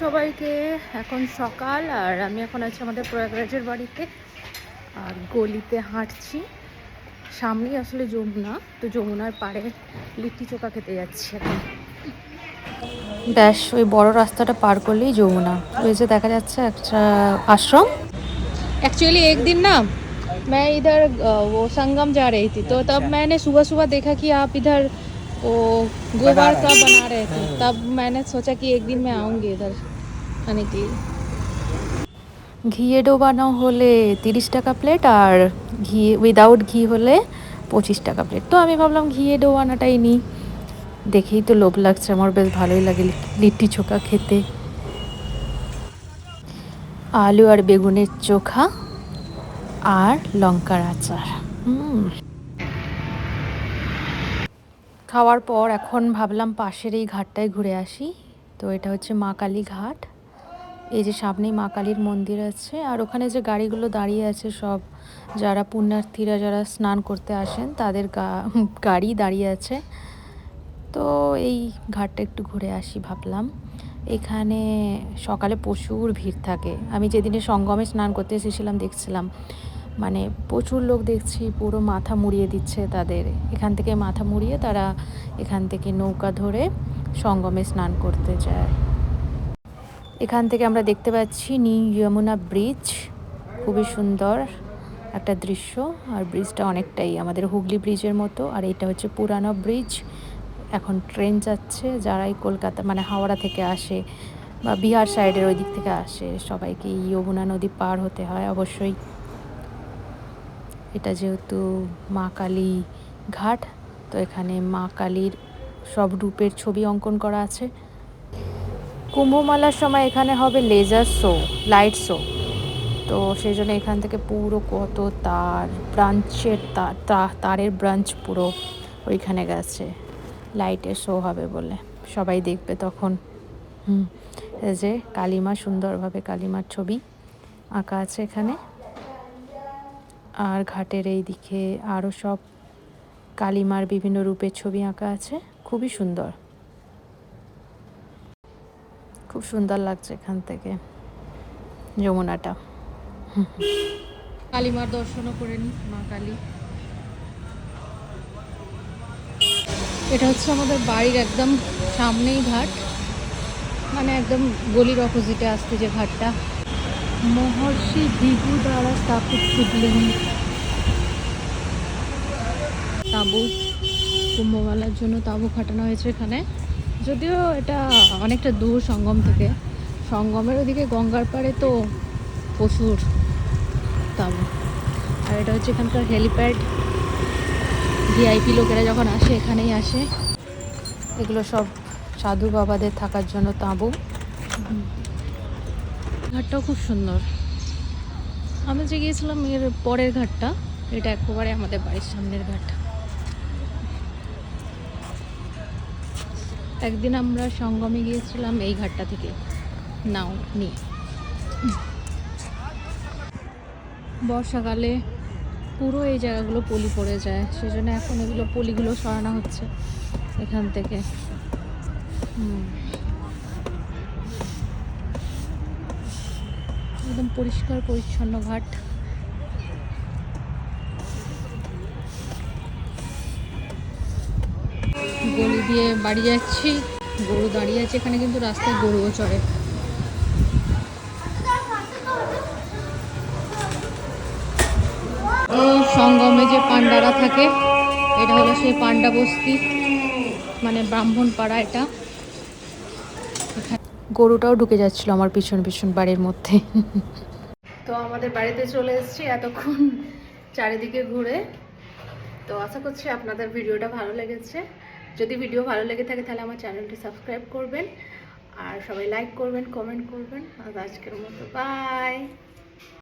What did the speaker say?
সবাইকে এখন সকাল আর আমি এখন আছি আমাদের প্রয়াগরাজের বাড়িতে আর গলিতে হাঁটছি সামনেই আসলে যমুনা তো যমুনার পাড়ে লিট্টি চোখা খেতে যাচ্ছি এখন ব্যাস ওই বড় রাস্তাটা পার করলেই যমুনা ওই যে দেখা যাচ্ছে একটা আশ্রম एक्चुअली एक दिन ना मैं इधर अ, वो संगम जा रही थी तो तब मैंने सुबह सुबह देखा कि आप इधर वो गोबर का बना रहे थे तब मैंने सोचा कि एक दिन मैं आऊँगी इधर खाने के लिए ঘিয়ে ডোবানো হলে তিরিশ টাকা প্লেট আর ঘি উইদাউট ঘি হলে পঁচিশ টাকা প্লেট তো আমি ভাবলাম ঘিয়ে ডোবানোটাই নিই দেখেই তো লোভ লাগছে আমার বেশ ভালোই লাগে লি- লিট্টি চোখা খেতে আলু আর বেগুনের চোখা আর লঙ্কার আচার হুম খাওয়ার পর এখন ভাবলাম পাশের এই ঘাটটায় ঘুরে আসি। তো এটা হচ্ছে মা কালী ঘাট। এই যে সামনেই মা কালীর মন্দির আছে আর ওখানে যে গাড়িগুলো দাঁড়িয়ে আছে সব, যারা পুণ্যার্থীরা যারা স্নান করতে আসেন তাদের গাড়ি দাঁড়িয়ে আছে। তো এই ঘাটটা একটু ঘুরে আসি ভাবলাম। এখানে সকালে প্রচুর ভিড় থাকে। আমি যেদিনে সঙ্গমে স্নান করতে এসেছিলাম দেখছিলাম। মানে প্রচুর লোক দেখছি, পুরো মাথা মুড়িয়ে দিচ্ছে তাদের। এখান থেকে মাথা মুড়িয়ে তারা এখান থেকে নৌকা ধরে সঙ্গমে স্নান করতে যায়। এখান থেকে আমরা দেখতে পাচ্ছি নিউ যমুনা ব্রিজ। খুবই সুন্দর একটা দৃশ্য। আর ব্রিজটা অনেকটাই আমাদের হুগলি ব্রিজের মতো। আর এটা হচ্ছে পুরানো ব্রিজ। এখন ট্রেন যাচ্ছে, যারাই কলকাতা মানে হাওড়া থেকে আসে বা বিহার সাইডের ওই দিক থেকে আসে, সবাইকে যমুনা নদী পার হতে হয় অবশ্যই। এটা যেহেতু মা কালী ঘাট, তো এখানে মা কালীর সব রূপের ছবি অঙ্কন করা আছে। কুম্ভমেলার সময় এখানে হবে লেজার শো লাইট শো তো সেই জন্য এখান থেকে পুরো কত তার, ব্রাঞ্চের তার তারের ব্রাঞ্চ পুরো ওইখানে গেছে। লাইটের শো হবে বলে। সবাই দেখবে তখন। হুম যে কালিমা, সুন্দরভাবে কালিমার ছবি আঁকা আছে এখানে। আর ঘাটের এই দিকে আরও সব কালিমার বিভিন্ন রূপের ছবি আঁকা আছে। খুবই সুন্দর। খুব সুন্দর লাগছে এখান থেকে যমুনাটা। কালীমার দর্শনও করে নি মা কালী। এটা হচ্ছে আমাদের বাড়ির একদম সামনেই ঘাট। মানে একদম গলির অপোজিটে আসছে যে ঘাটটা। মহর্ষি বিভু দ্বারা স্থাপিত শিবলিঙ্গ। তাঁবু, কুম্ভমেলার জন্য তাঁবু খাটানো হয়েছে এখানে। যদিও এটা অনেকটা দূর সঙ্গম থেকে। সঙ্গমের ওদিকে গঙ্গার পাড়ে তো প্রচুর তাঁবু। আর এটা হচ্ছে এখানকার হেলিপ্যাড। ভিআইপি লোকেরা যখন আসে, এখানেই আসে। এগুলো সব সাধু বাবাদের থাকার জন্য তাঁবু। ঘাটটাও খুব সুন্দর। আমি যে গিয়েছিলাম এর পরের ঘাটটা, এটা একেবারে আমাদের বাড়ির সামনের ঘাট। একদিন আমরা সঙ্গমে গিয়েছিলাম এই ঘাটটা থেকে, নাও নিয়ে। বর্ষাকালে পুরো এই জায়গাগুলো পলি পড়ে যায়, সেজন্য এখন এগুলো পলিগুলো সরানো হচ্ছে এখান থেকে। হুম। একদম পরিষ্কার, পরিচ্ছন্ন ঘাট। গলি দিয়ে বাড়ি যাচ্ছি। গরু দাঁড়িয়ে আছে এখানে কিন্তু রাস্তায় গরুও চড়ে। সঙ্গমে যে পান্ডারা থাকে, এটা হলো সেই পান্ডা বস্তি মানে ব্রাহ্মণ পাড়া এটা। গরুটাও ঢুকে যাচ্ছিল আমার পিছন পিছন বাড়ির মধ্যে। তো আমাদের বাড়িতে চলে এসেছি এতক্ষণ চারিদিকে ঘুরে। তো আশা করছি আপনাদের ভিডিওটা ভালো লেগেছে। যদি ভিডিও ভালো লেগে থাকে তাহলে আমার চ্যানেলটি সাবস্ক্রাইব করবেন। আর সবাই লাইক করবেন কমেন্ট করবেন। আর আজকের মতো বাই